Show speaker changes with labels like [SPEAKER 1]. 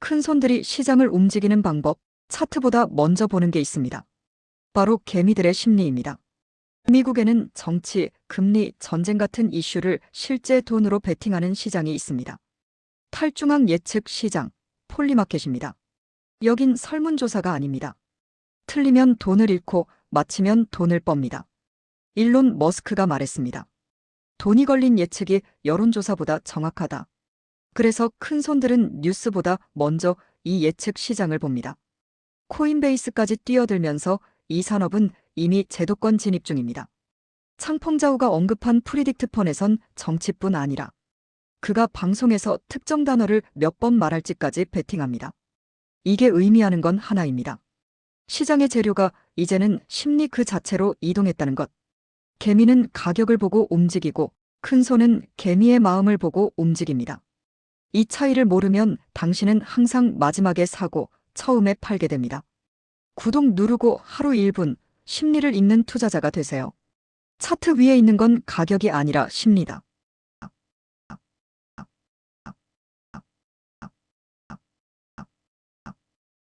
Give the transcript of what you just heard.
[SPEAKER 1] 큰 손들이 시장을 움직이는 방법, 차트보다 먼저 보는 게 있습니다. 바로 개미들의 심리입니다. 미국에는 정치, 금리, 전쟁 같은 이슈를 실제 돈으로 베팅하는 시장이 있습니다. 탈중앙 예측 시장, 폴리마켓입니다. 여긴 설문조사가 아닙니다. 틀리면 돈을 잃고 맞히면 돈을 법니다. 일론 머스크가 말했습니다. 돈이 걸린 예측이 여론조사보다 정확하다. 그래서 큰 손들은 뉴스보다 먼저 이 예측 시장을 봅니다. 코인베이스까지 뛰어들면서 이 산업은 이미 제도권 진입 중입니다. 창펑자우가 언급한 프리딕트 펀에선 정치뿐 아니라 그가 방송에서 특정 단어를 몇 번 말할지까지 베팅합니다. 이게 의미하는 건 하나입니다. 시장의 재료가 이제는 심리 그 자체로 이동했다는 것. 개미는 가격을 보고 움직이고 큰 손은 개미의 마음을 보고 움직입니다. 이 차이를 모르면 당신은 항상 마지막에 사고 처음에 팔게 됩니다. 구독 누르고 하루 1분 심리를 읽는 투자자가 되세요. 차트 위에 있는 건 가격이 아니라 심리다.